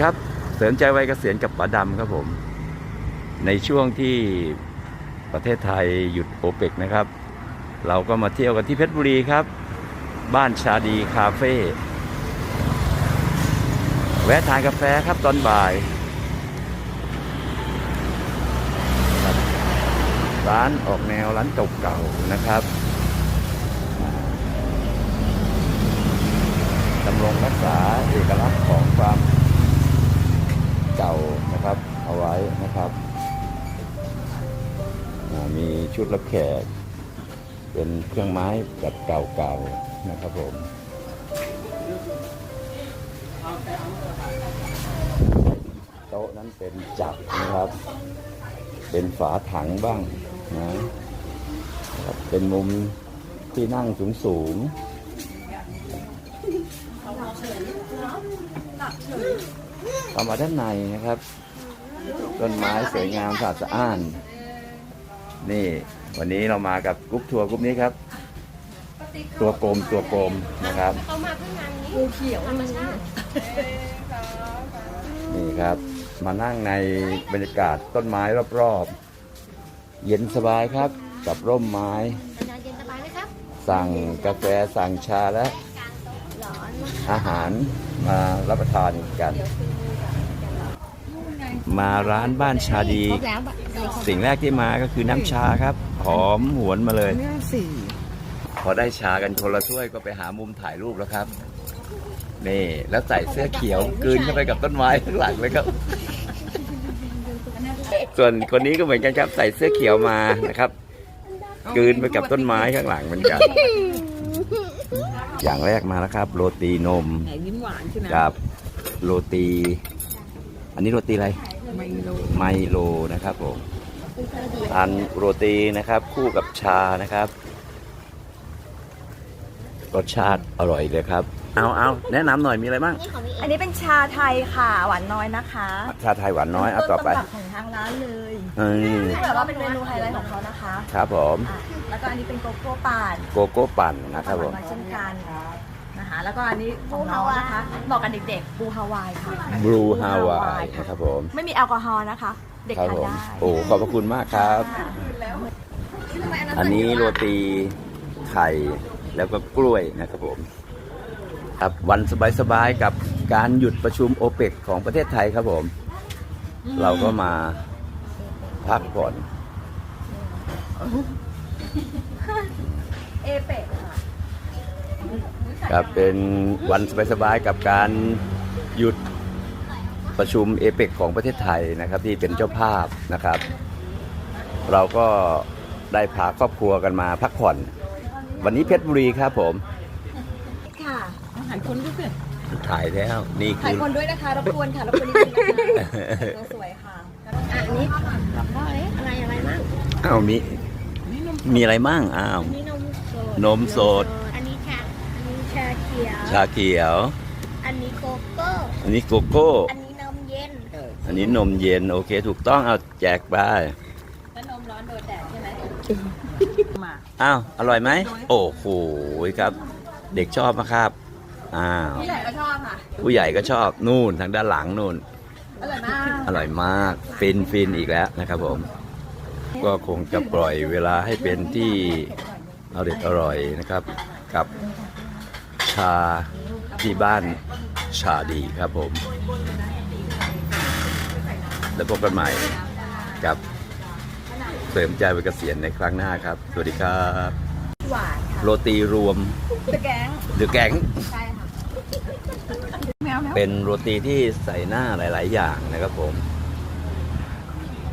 ครับ เสริมใจไวัยเกษียณกับป๋าดำครับผม ในช่วงที่ประเทศไทยหยุดโอเปกนะครับ เราก็มาเที่ยวกันที่เพชรบุรีครับ บ้านชาดีคาเฟ่แวะทานกาแฟครับตอนบ่าย ร้านออกแนวร้านเก่าๆนะครับ ชุดรับแขก เป็นเครื่องไม้แบบเก่าๆนะครับผมโต๊ะนั้นเป็นจับนะครับ เป็นฝาถังบ้างนะเป็นมุมที่นั่งสูงสูงๆเข้ามาด้านในนะครับ ต้นไม้สวยงามสะอาดสะอ้าน นี่ วันนี้เรามากับกรุ๊ปทัวร์กรุ๊ปนี้ครับ ตัวกลมตัวกลมนะครับงูเขียวมันนี่ครับ มานั่งในบรรยากาศต้นไม้รอบๆ เย็นสบายครับ กับร่มไม้สัญญาณเย็นสบายนะครับสั่งกาแฟสั่งชาและ ร้อนมากอาหารมารับประทานกัน มาร้านบ้านชาดี ครบแล้วบะอะไรครบสิ่งแรกที่มาก็คือน้ำชาครับ หอมหวนมาเลย เนี่ยสี่พอได้ชากันคนละถ้วยก็ไปหามุมถ่ายรูปแล้วครับ นี่ แล้วใส่เสื้อเขียวกลืนเข้าไปกับต้นไม้ข้างหลังเลยครับ ส่วนคนนี้ก็เหมือนกันครับใส่เสื้อเขียวมานะครับกลืนไปกับต้นไม้ข้างหลังเหมือนกัน อย่างแรกมาแล้วครับ โรตีนม ไหนยิ้มหวานใช่ไหมกับโรตี อันนี้โรตีอะไร ไมโลไมโลนะครับผมทานโรตีนะครับ คู่กับชานะครับ รสชาติอร่อยเลยครับ เอาเอาแนะนำหน่อยมีอะไรบ้าง อันนี้เป็นชาไทยค่ะหวานน้อยนะคะชาไทยหวานน้อยเอาต่อไปต้นตำรับของทางร้านเลยอืมแบบว่าเป็นเมนูไฮไลท์ของเขานะคะครับผม อะแล้วก็อันนี้เป็นโกโก้ป่านโกโก้ปั่นนะครับผมหวานน้อยเช่นกัน นะคะ แล้วก็อันนี้ของน้องนะคะเหมาะกับเด็กๆบูฮาวายค่ะ บลูฮาวายค่ะนะครับผมไม่มีแอลกอฮอล์นะคะ เด็กครับทานผมได้โอ้ขอบพระคุณมากครับ อันนี้โรตีไข่แล้วก็กล้วยนะครับผมครับวันสบายๆกับการหยุดประชุมโอเปกของประเทศไทยครับผม เราก็มาพักผ่อน ครับเป็นวันสบายๆกับการหยุดประชุมเอเปกของประเทศไทยนะครับที่เป็นเจ้าภาพนะครับ เราก็ได้พาครอบครัวกันมาพักผ่อน วันนี้เพชรบุรีครับผมค่ะหายคนด้วยสิถ่ายแล้วนี่ถ่าคืยอคนด้วยนะคะรบกวนค่ะรบกวนนิดนึงนะคะตัวสวยค่ะอะอันนี้กลับได้อะไรอะไรมั่งอ้าว มีนี่นมมีอะไรมั่งอ้าวอันนี้นมสดนมสด อันนี้ชาอันนี้ชาเขียว ชาเขียว อันนี้โกโก้ อันนี้โกโก้ อันนี้นมเย็นเอออันนี้นมเย็น โอเค ถูกต้องเอาแจกไปแล้วนมร้อนโดนแดดใช่ไหมมาอ้าว อร่อยไหม โอ้โหครับ เด็กชอบมากครับอ้าวพี่ใหญ่ก็ชอบค่ะ ผู้ใหญ่ก็ชอบ นู่นทางด้านหลังนู่น อร่อยมาก อร่อยมาก ฟินฟินอีกแล้วนะครับผม ก็คงจะปล่อยเวลาให้เป็นที่อร่อยอร่อยนะครับ กับชาที่บ้านชาดีครับผม แล้วพบกันใหม่กับเสริมใจวัยเกษียณในครั้งหน้าครับ สวัสดีครับหวานค่ะโรตีรวมตะแกงหรือแกง ใช่ค่ะแมวแล้วเป็นโรตีที่ใส่หน้าหลาย ๆ อย่างนะครับผม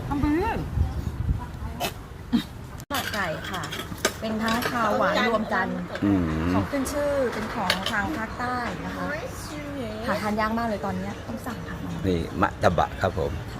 ทำเพื่อนหมักไก่ค่ะ เป็นทั้งคาวหวานรวมกัน อืมของขึ้นชื่อเป็นของทางภาคใต้นะคะหาทานยากมากเลยตอนเนี้ยต้องสั่งค่ะ นี่มะตะบะครับผมค